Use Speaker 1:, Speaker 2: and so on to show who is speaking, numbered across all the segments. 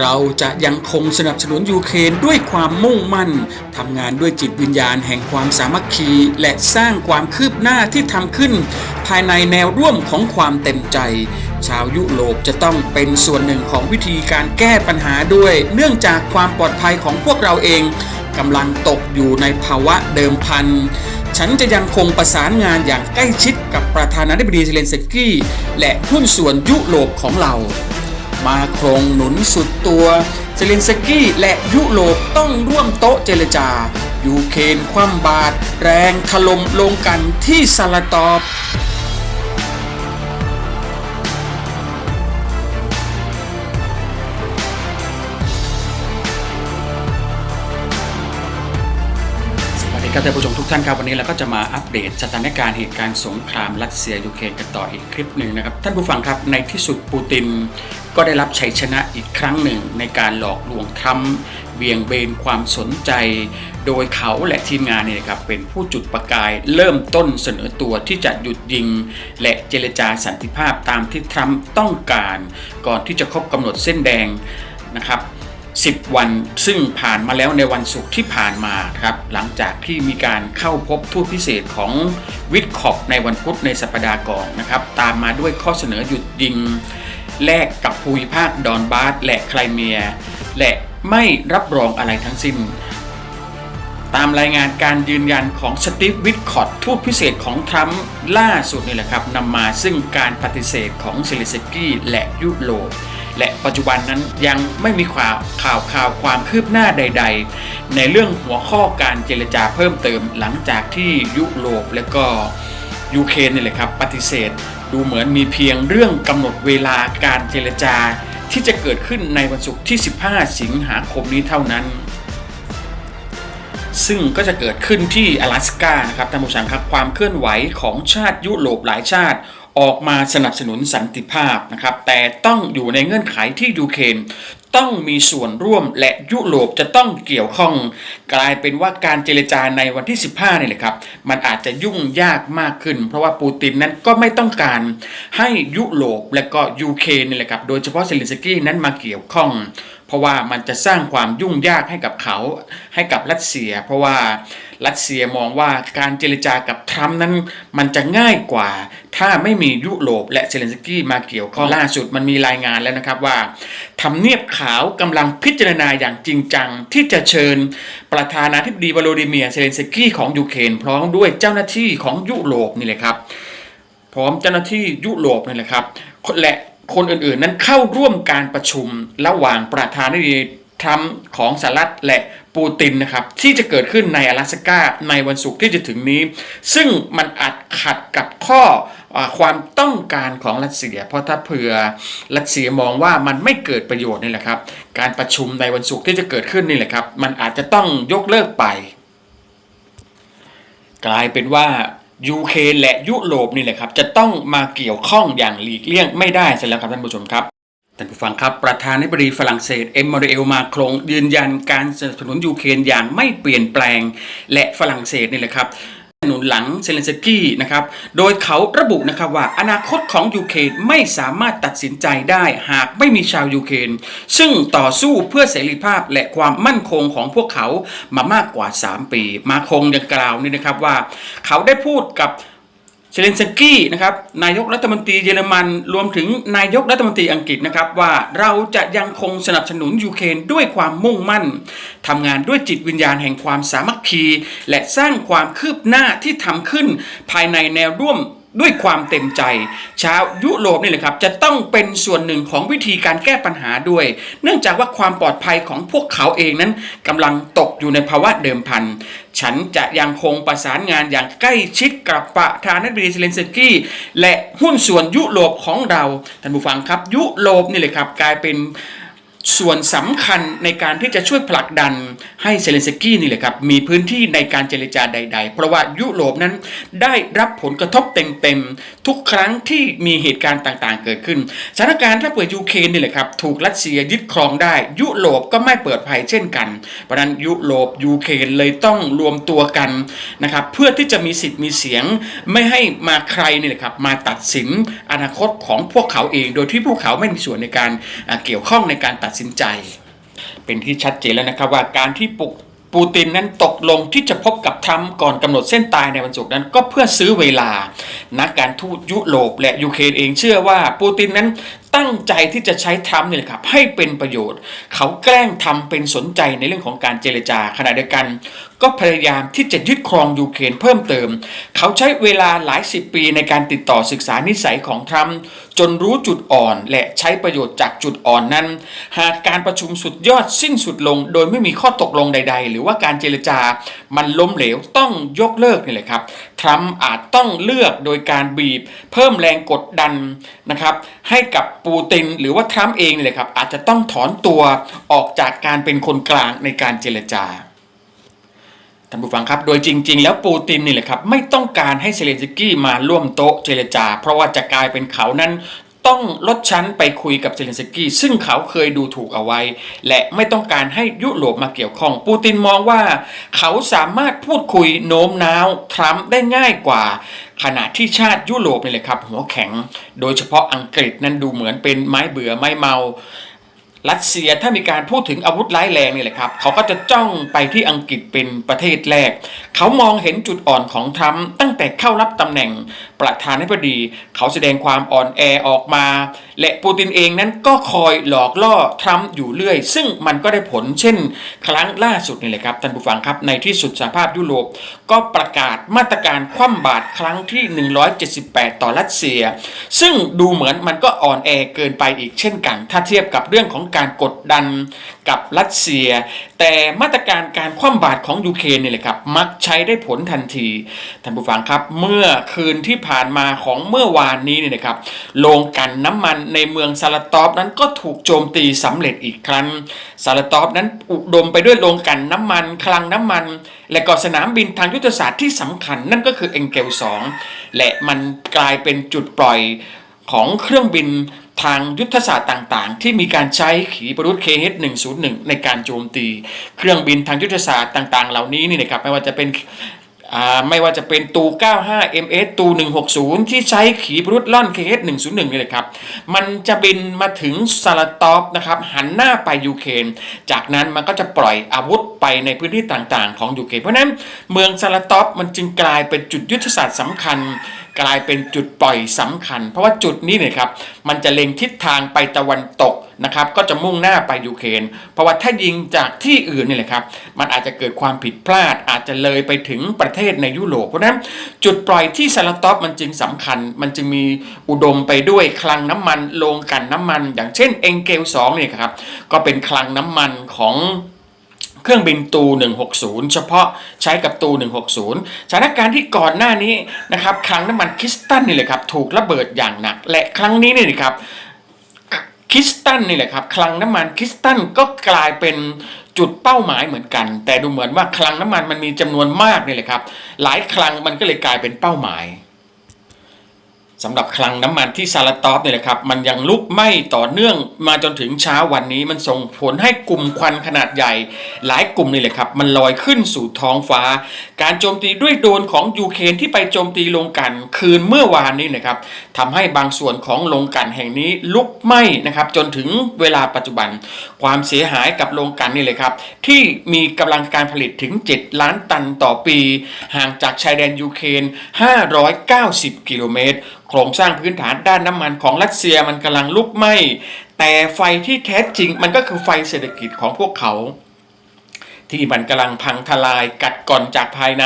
Speaker 1: เราจะยังคงสนับสนุนยูเครนด้วยความมุ่งมั่นทำงานด้วยจิตวิญญาณแห่งความสามัคคี และสร้างความคืบหน้าที่ทำขึ้น ภายในแนวร่วมของความเต็มใจ ชาวยุโรปจะต้องเป็นส่วนหนึ่งของวิธีการแก้ปัญหาด้วย เนื่องจากความปลอดภัยของพวกเราเองกำลังตกอยู่ในภาวะเดิมพันฉันจะยังคงประสานงานอย่างใกล้ชิดกับประธานาธิบดีเซเลนสกี้และหุ้นส่วนยุโรปของเรา มาโครงหนุนสุดตัวเซเลนสกี้และยุโรปต้องร่วมโต๊ะเจรจา ยูเครนคว่ำบาตรแรงถล่มลงกันที่ซาลาตอบสวัสดีครับท่านผู้ชมทุกท่านครับวันนี้เราก็จะมาอัปเดตสถานการณ์เหตุการณ์สงครามรัสเซียยูเครนกันต่ออีกคลิปหนึ่งนะครับ ท่านผู้ฟังครับในที่สุดปูติน ก็ได้รับชัยชนะอีกครั้งหนึ่งในการหลอกลวงทรัมป์เบี่ยงเบนความสนใจ โดยเขาและทีมงานเนี่ยครับเป็นผู้จุดประกายเริ่มต้นเสนอตัวที่จะหยุดยิง และเจรจาสันติภาพตามที่ทรัมป์ต้องการ ก่อนที่จะครบกำหนดเส้นแดงนะครับ10 วันซึ่งผ่านมาแล้วในวันศุกร์ที่ผ่านมาครับหลังจากที่มีการเข้าพบทูตพิเศษของวิทคอปในวันพุธในสัปดาห์ก่อนนะครับตามมาด้วยข้อเสนอหยุดยิง แลกกับภูมิภาคดอนบาสและไครเมีย และไม่รับรองอะไรทั้งสิ้น ตามรายงานการยืนยันของสตีฟวิทคอตทูตพิเศษของทรัมป์ล่าสุดนี่แหละครับนำมาซึ่งการปฏิเสธของเซเลสกี้และยุโรปและปัจจุบันนั้นยังไม่มีข่าวข่าวข่าวความคืบหน้าใด ๆ ในเรื่องหัวข้อการเจรจาเพิ่มเติมหลังจากที่ยุโรปและก็ยูเครนนี่แหละครับปฏิเสธ ดูเหมือนมีเพียงเรื่องกำหนดเวลาการเจรจา ที่จะเกิดขึ้นในวันศุกร์ที่ 15 สิงหาคมนี้เท่านั้น ซึ่งก็จะเกิดขึ้นที่阿拉斯กานะครับท่านผู้ชมครับความเคลื่อนไหวของชาติยุโรปหลายชาติ ออกมาสนับสนุนสันติภาพนะครับ แต่ต้องอยู่ในเงื่อนไขที่ยูเครนต้องมีส่วนร่วมและยุโรปจะต้องเกี่ยวข้อง กลายเป็นว่าการเจรจาในวันที่ 15นี่แหละครับ มันอาจจะยุ่งยากมากขึ้น เพราะว่าปูตินนั้นก็ไม่ต้องการให้ยุโรปและก็ยูเครนนี่แหละครับ โดยเฉพาะเซเลนสกี้นั้นมาเกี่ยวข้อง เพราะว่ามันจะสร้างความยุ่งยากให้กับเขาให้กับรัสเซีย เพราะว่า รัสเซียมองว่าการเจรจากับทรัมป์นั้นมันจะง่ายกว่า ถ้าไม่มียุโรปและเซเลนสกี้มาเกี่ยวข้องล่าสุดมันมีรายงานแล้วนะครับว่าทำเนียบขาวกำลังพิจารณาอย่างจริงจัง ที่จะเชิญประธานาธิบดีวโลดิเมียร์เซเลนสกี้ของยูเครนพร้อมด้วยเจ้าหน้าที่ของยุโรปนี่เลยครับ พร้อมเจ้าหน้าที่ยุโรปนี่แหละครับและคนอื่นๆนั้นเข้าร่วมการประชุมระหว่างประธานาธิบดี ทรัมป์ของสหรัฐและปูตินนะครับที่จะเกิดขึ้นใน阿拉สกาในวันศุกร์ที่จะถึงนี้ ซึ่งมันอาจขัดกับข้ออความต้องการของรัสเซีย เพราะถ้าเผื่อรัสเซียมองว่ามันไม่เกิดประโยชน์นี่แหละครับ การประชุมในวันศุกร์ที่จะเกิดขึ้นนี่แหละครับ มันอาจจะต้องยกเลิกไป กลายเป็นว่ายูเครนและยุโรปนี่แหละครับ จะต้องมาเกี่ยวข้องอย่างหลีกเลี่ยงไม่ได้ใช่แล้วครับท่านผู้ชมครับ ท่านผู้ฟังครับประธานาธิบดีฝรั่งเศสเอ็มมานูเอลมาครงยืนยันการสนับสนุนยูเครนอย่างไม่เปลี่ยนแปลง และฝรั่งเศสนี่แหละครับหนุนหลังเซเลนสกี้นะครับ โดยเขาระบุนะครับว่าอนาคตของยูเครนไม่สามารถตัดสินใจได้หากไม่มีชาวยูเครนซึ่งต่อสู้เพื่อเสรีภาพและความมั่นคงของพวกเขามามากกว่า 3 ปี มาคงยังกล่าวนี่นะครับว่า เขาได้พูดกับ เชเลนสกี้นะครับนายกรัฐมนตรีเยอรมันรวมถึงนายกรัฐมนตรีอังกฤษนะครับว่าเราจะยังคงสนับสนุนยูเครนด้วยความมุ่งมั่นทำงานด้วยจิตวิญญาณแห่งความสามัคคี และสร้างความคืบหน้าที่ทำขึ้นภายในแนวร่วม ด้วยความเต็มใจ ชาวยุโรปนี่แหละครับ จะต้องเป็นส่วนหนึ่งของวิธีการแก้ปัญหาด้วย เนื่องจากว่าความปลอดภัยของพวกเขาเองนั้นกำลังตกอยู่ในภาวะเดิมพัน ฉันจะยังคงประสานงานอย่างใกล้ชิดกับประธานาธิบดีเซเลนสกี้และหุ้นส่วนยุโรปของเราท่านผู้ฟังครับ ยุโรปนี่เลยครับ กลายเป็น ส่วนสำคัญในการที่จะช่วยผลักดันให้เซเลนสกี้นี่แหละครับมีพื้นที่ในการเจรจาใด ๆ เพราะว่ายุโรปนั้นได้รับผลกระทบเต็มๆ ทุกครั้งที่มีเหตุการณ์ต่างๆ เกิดขึ้นสถานการณ์ถ้าเปิดยูเครนนี่แหละครับถูกรัสเซียยึดครองได้ ยุโรปก็ไม่เปิดภัยเช่นกัน เพราะนั้นยุโรปยูเครนเลยต้องรวมตัวกันนะครับเพื่อที่จะมีสิทธิ์มีเสียง ไม่ให้มาใครนี่แหละครับมาตัดสินอนาคตของพวกเขาเอง โดยที่พวกเขาไม่มีส่วนในการเกี่ยวข้องในการตัดดสินใจ เป็นที่ชัดเจนแล้วนะครับว่าการที่ปุกปูตินนั้นตกลงที่จะพบกับทรัมป์ก่อนกำหนดเส้นตายในวันศุกร์นั้นก็เพื่อซื้อเวลา นักการทูตยุโรปและยูเครนเองเชื่อว่าปูตินนั้นตั้งใจที่จะใช้ทรัมป์นี่แหละครับให้เป็นประโยชน์ เขาแกล้งทำเป็นสนใจในเรื่องของการเจรจาขณะเดียวกัน ก็พยายามที่จะยึดครองยูเครนเพิ่มเติม เขาใช้เวลาหลายสิบปีในการติดต่อศึกษานิสัยของทรัมป์จนรู้จุดอ่อนและใช้ประโยชน์จากจุดอ่อนนั้น หากการประชุมสุดยอดสิ้นสุดลง โดยไม่มีข้อตกลงใด ๆ หรือว่าการเจรจา มันล้มเหลวต้องยกเลิกนี่แหละครับ ทรัมป์อาจต้องเลือกโดยการบีบ เพิ่มแรงกดดันนะครับให้กับปูตินหรือว่าทรัมป์เองนี่แหละครับอาจจะต้องถอนตัวออกจากการเป็นคนกลางในการเจรจา ท่านผู้ฟังครับ โดยจริง ๆ แล้วปูตินนี่แหละครับไม่ต้องการให้เซเลนสกี้มาร่วมโต๊ะเจรจา เพราะว่าจะกลายเป็นเขานั้นต้องลดชั้นไปคุยกับเซเลนสกี้ซึ่งเขาเคยดูถูกเอาไว้ และไม่ต้องการให้ยุโรปมาเกี่ยวข้อง ปูตินมองว่า เขาสามารถพูดคุยโน้มน้าวทรัมป์ได้ง่ายกว่า ขณะที่ชาติยุโรปนี่แหละครับ หัวแข็ง โดยเฉพาะอังกฤษนั้นดูเหมือนเป็นไม้เบื่อไม้เมา รัสเซียถ้ามีการพูดถึงอาวุธร้ายแรงนี่แหละครับ เขาก็จะจ้องไปที่อังกฤษเป็นประเทศแรก เขามองเห็นจุดอ่อนของทรัมป์ตั้งแต่เข้ารับตำแหน่งประธานาธิบดี เขาแสดงความอ่อนแอออกมา และปูตินเองนั้นก็คอยหลอกล่อทรัมป์อยู่เรื่อย ซึ่งมันก็ได้ผลเช่น ครั้งล่าสุดนี่แหละครับท่านผู้ฟังครับในที่สุดสหภาพยุโรป ก็ประกาศมาตรการคว่ำบาตรครั้งที่ 178 ต่อรัสเซีย ซึ่งดูเหมือนมันก็อ่อนแอเกินไปอีกเช่นกัน ถ้าเทียบกับเรื่องของการกดดันกับรัสเซีย แต่มาตรการการคว่ำบาตรของยูเครนนี่แหละครับมักใช้ได้ผลทันทีท่านผู้ฟังครับเมื่อคืนที่ผ่านมาของเมื่อวานนี้เนี่ยนะครับโรงกันน้ำมันในเมืองซาลาตอฟนั้นก็ถูกโจมตีสำเร็จอีกครั้งซาลาตอฟนั้นอุดมไปด้วยโรงกันน้ำมันคลังน้ำมัน และก็สนามบินทางยุทธศาสตร์ที่สำคัญนั่นก็คือเอ็งเกลสองและมันกลายเป็นจุดปล่อยของเครื่องบิน ทางยุทธศาสตร์ต่างๆ ที่มีการใช้ขีปนาวุธ KH-101 ในการโจมตี เครื่องบินทางยุทธศาสตร์ต่าง ๆ เหล่านี้นี่นะครับไม่ว่าจะเป็นไม่ว่าจะเป็นตู 95 MS ตู 160 ที่ใช้ขีปนาวุธล่อน KH-101 นี่เลยครับ มันจะบินมาถึงซาลาตอฟนะครับ หันหน้าไปยูเครนจากนั้นมันก็จะปล่อยอาวุธไปในพื้นที่ต่างๆ ของยูเครนเพราะฉะนั้นเมืองซาลาตอฟมันจึงกลายเป็นจุดยุทธศาสตร์สำคัญ กลายเป็นจุดปล่อยสำคัญ เพราะว่าจุดนี้เนี่ยครับมันจะเล็งทิศทางไปตะวันตกนะครับก็จะมุ่งหน้าไปยูเครนเพราะว่าถ้ายิงจากที่อื่นนี่แหละครับมันอาจจะเกิดความผิดพลาด อาจจะเลยไปถึงประเทศในยุโรปเพราะนั้นจุดปล่อยที่ซาลาตอฟมันจึงสำคัญ มันจึงมีอุดมไปด้วยคลังน้ำมันโรงกันน้ำมัน อย่างเช่นเอ็งเกล2เนี่ยครับก็เป็นคลังน้ำมันของ เครื่องบินตู 160 เฉพาะใช้กับตู 160 สถานการณ์ที่ก่อนหน้านี้นะครับคลังน้ำมันคริสตันนี่แหละครับถูกระเบิดอย่างหนัก และครั้งนี้นี่นะครับคริสตันนี่แหละครับคลังน้ำมันคริสตันก็กลายเป็นจุดเป้าหมายเหมือนกัน แต่ดูเหมือนว่าคลังน้ำมันมันมีจำนวนมากนี่แหละครับ หลายคลังมันก็เลยกลายเป็นเป้าหมาย สำหรับคลังน้ำมันที่ซาลาตอฟเนี่ยนะครับมันยังลุกไหม้ต่อเนื่องมาจนถึงเช้าวันนี้ มันส่งผลให้กลุ่มควันขนาดใหญ่ หลายกลุ่มนี่แหละครับมันลอยขึ้นสู่ท้องฟ้า การโจมตีด้วยโดรนของยูเครนที่ไปโจมตีโรงกันคืนเมื่อวานนี้นะครับทำให้บางส่วนของโรงกันแห่งนี้ลุกไหม้นะครับจนถึงเวลาปัจจุบัน ความเสียหายกับโรงกันนี่เลยครับที่มีกำลังการผลิตถึง 7 ล้านตันต่อปี ห่างจากชายแดนยูเครน590 กิโลเมตรโครงสร้างพื้นฐานด้านน้ำมันของรัสเซียมันกำลังลุกไหม้แต่ไฟที่แท้จริงมันก็คือไฟเศรษฐกิจของพวกเขา ที่มันกำลังพังทลายกัดก่อนจากภายใน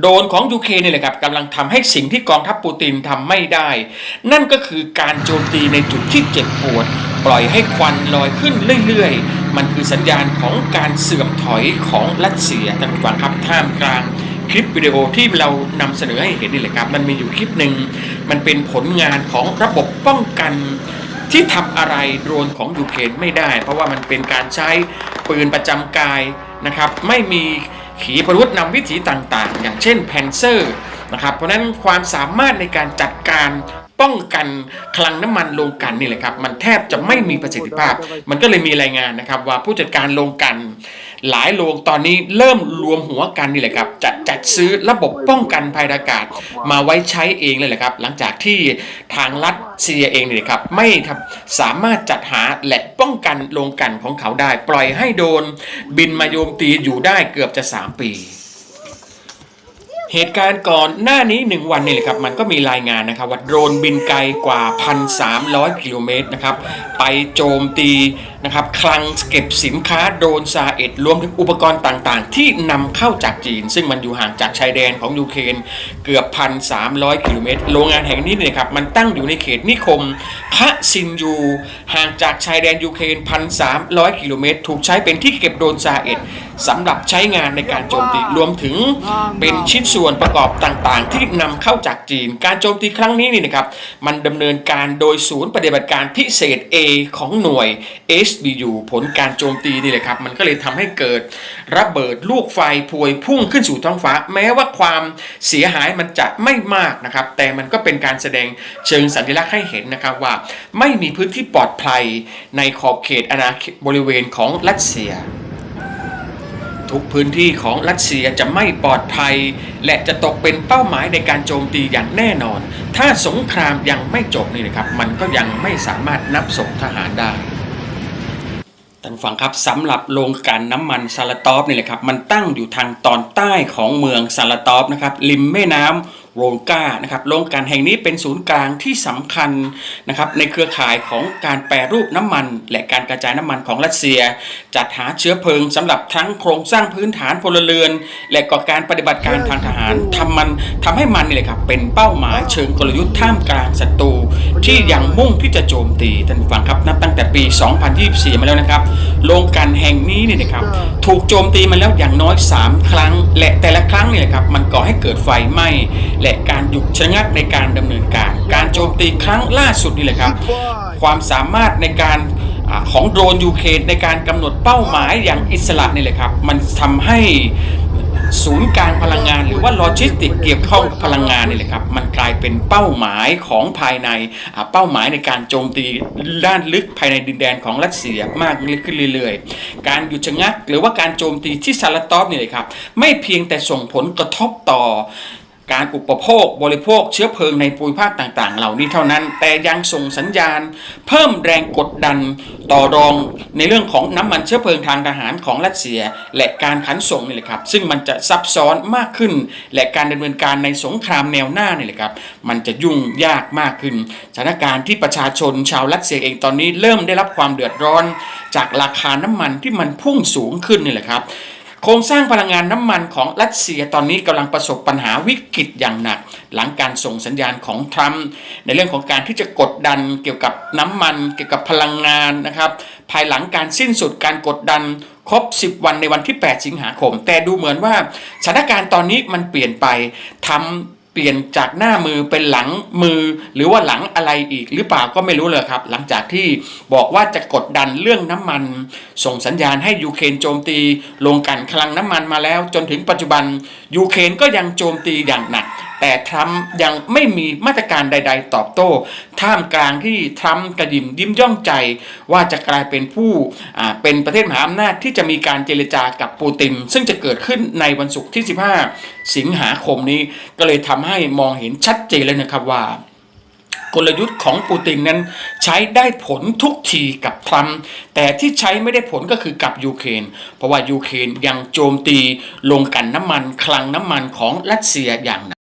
Speaker 1: โดนของยูเครนนี่แหละครับกำลังทำให้สิ่งที่กองทัพปูตินทำไม่ได้ นั่นก็คือการโจมตีในจุดที่เจ็บปวด ปล่อยให้ควันลอยขึ้นเรื่อยๆ มันคือสัญญาณของการเสื่อมถอยของรัสเซียท่านผู้ฟังครับท่ามกลาง คลิปวิดีโอที่เรานำเสนอให้เห็นนี่แหละครับ มันมีอยู่คลิปหนึ่งมันเป็นผลงานของระบบป้องกันที่ทำอะไรโดรนของยูเครนไม่ได้ เพราะว่ามันเป็นการใช้ปืนประจำกายนะครับ ไม่มีขีปนาวุธนำวิถีต่างๆ อย่างเช่นแพนเซอร์นะครับเพราะฉะนั้นความสามารถในการจัดการป้องกันคลังน้ำมันโรงกันนี่แหละครับ มันแทบจะไม่มีประสิทธิภาพ มันก็เลยมีรายงานนะครับว่าผู้จัดการโรงกัน หลายโรงตอนนี้เริ่มรวมหัวกันนี่แหละครับจะจัดซื้อระบบป้องกันภัยอากาศมาไว้ใช้เองเลยแหละครับ หลังจากที่ทางรัสเซียเองนี่ครับ ไม่ครับสามารถจัดหาและป้องกันโรงกันของเขาได้ ปล่อยให้โดนบินมาโยมตีอยู่ได้เกือบจะ 3 ปี เหตุการณ์ก่อนหน้านี้ 1 วันนี่แหละครับ มันก็มีรายงานนะครับว่าโดรนบินไกลกว่า 1,300 กิโลเมตรนะครับ ไปโจมตีนะครับคลังเก็บสินค้าโดรนซาเอ็ดรวมถึงอุปกรณ์ต่างๆ ที่นำเข้าจากจีน ซึ่งมันอยู่ห่างจากชายแดนของยูเครนเกือบ 1,300 กิโลเมตร โรงงานแห่งนี้เนี่ยครับ มันตั้งอยู่ในเขตนิคมคะซินยูห่างจากชายแดนยูเครน 1,300 กิโลเมตร ถูกใช้เป็นที่เก็บโดรนซาเอ็ด สำหรับใช้งานในการโจมตีรวมถึงเป็นชิ้นส่วนประกอบต่างๆ ที่นำเข้าจากจีน การโจมตีครั้งนี้นี่นะครับมันดำเนินการโดยศูนย์ปฏิบัติการพิเศษ A ของหน่วย SBU ผลการโจมตีนี่แหละครับมันก็เลยทำให้เกิดระเบิดลูกไฟพวยพุ่งขึ้นสู่ท้องฟ้า แม้ว่าความเสียหายมันจะไม่มากนะครับแต่มันก็เป็นการแสดงเชิงสัญลักษณ์ให้เห็นนะครับว่า ไม่มีพื้นที่ปลอดภัยในขอบเขตอาณาเขตบริเวณของรัสเซีย ทุกพื้นที่ของรัสเซียจะไม่ปลอดภัย และจะตกเป็นเป้าหมายในการโจมตีอย่างแน่นอน ถ้าสงครามยังไม่จบนี่นะครับ มันก็ยังไม่สามารถนับศพทหารได้ท่านฟังครับสำหรับโรงกลั่นน้ำมันซาลาตอฟนี่แหละครับ มันตั้งอยู่ทางตอนใต้ของเมืองซาลาตอฟนะครับริมแม่น้ำ โรนกานะครับโรงกลั่นแห่งนี้เป็นศูนย์กลางที่สำคัญนะครับในเครือข่ายของการแปรรูปน้ำมัน และการกระจายน้ำมันของรัสเซีย จัดหาเชื้อเพลิงสำหรับทั้งโครงสร้างพื้นฐานพลเรือน และก็การปฏิบัติการทางทหารทำมันทำให้มันนี่แหละครับเป็นเป้าหมายเชิงกลยุทธ์ท่ามกลางศัตรูที่ยังมุ่งที่จะโจมตีท่านฟังครับนับตั้งแต่ปี 2024 มาแล้วนะครับโรงกลั่นแห่งนี้เนี่ยนะครับถูกโจมตีมาแล้วอย่างน้อย 3 ครั้ง และแต่ละครั้งเนี่ยนะครับมันก่อให้เกิดไฟไหม้และการหยุดชะงักในการดำเนินการ การโจมตีครั้งล่าสุดนี่แหละครับ ความสามารถในการอของโดรนยูเครนในการกำหนดเป้าหมายอย่างอิสระนี่แหละครับ มันทำให้ศูนย์กางพลังงานหรือว่าโลจิสติกเกี่ยวข้องกับพลังงานนี่แหละครับ มันกลายเป็นเป้าหมายของภายในเป้าหมายในการโจมตีด้านลึกภายในดินแดนของรัสเซียมากขึ้นเรื่อยๆ การหยุดชะงัก หรือว่าการโจมตีที่ซาลาตอฟนี่เลยครับ ไม่เพียงแต่ส่งผลกระทบต่อ การอุปโภคบริโภคเชื้อเพลิงในภูมิภาคต่างๆ เหล่านี้เท่านั้น แต่ยังส่งสัญญาณ เพิ่มแรงกดดันต่อรองในเรื่องของน้ำมันเชื้อเพลิงทางทหารของรัสเซีย และการขันส่งนี่แหละครับ ซึ่งมันจะซับซ้อนมากขึ้น และการดำเนินการในสงครามแนวหน้านี่แหละครับ มันจะยุ่งยากมากขึ้นสถานการณ์ที่ประชาชนชาวรัสเซียเองตอนนี้เริ่มได้รับความเดือดร้อน จากราคาน้ำมันที่มันพุ่งสูงขึ้นนี่แหละครับ โครงสร้างพลังงานน้ำมันของรัสเซียตอนนี้กำลังประสบปัญหาวิกฤตอย่างหนัก หลังการส่งสัญญาณของทรัมป์ในเรื่องของการที่จะกดดันเกี่ยวกับน้ำมันเกี่ยวกับพลังงานนะครับ ภายหลังการสิ้นสุดการกดดันครบ 10 วันในวันที่ 8 สิงหาคม แต่ดูเหมือนว่าสถานการณ์ตอนนี้มันเปลี่ยนไปทำ เปลี่ยนจากหน้ามือเป็นหลังมือ หรือว่าหลังอะไรอีกหรือเปล่าก็ไม่รู้เลยครับ หลังจากที่บอกว่าจะกดดันเรื่องน้ำมัน ส่งสัญญาณให้ยูเครนโจมตี ลงกันคลังน้ำมันมาแล้ว จนถึงปัจจุบันยูเครนก็ยังโจมตีอย่างหนัก แต่ทรัมป์ยังไม่มีมาตรการใด ๆ ตอบโต้ ท่ามกลางที่ทรัมป์กระยิมยิ้มย่องใจ ว่าจะกลายเป็นผู้เป็นประเทศมหาอำนาจที่จะมีการเจรจากับปูติน ซึ่งจะเกิดขึ้นในวันศุกร์ที่ 15 สิงหาคมนี้ก็เลยทำให้มองเห็นชัดเจนเลยนะครับว่ากลยุทธ์ของปูตินนั้นใช้ได้ผลทุกทีกับทรัมป์แต่ที่ใช้ไม่ได้ผลก็คือกับยูเครนเพราะว่ายูเครนยังโจมตีลงกันน้ำมัน คลังน้ำมันของรัสเซียอย่างหนัก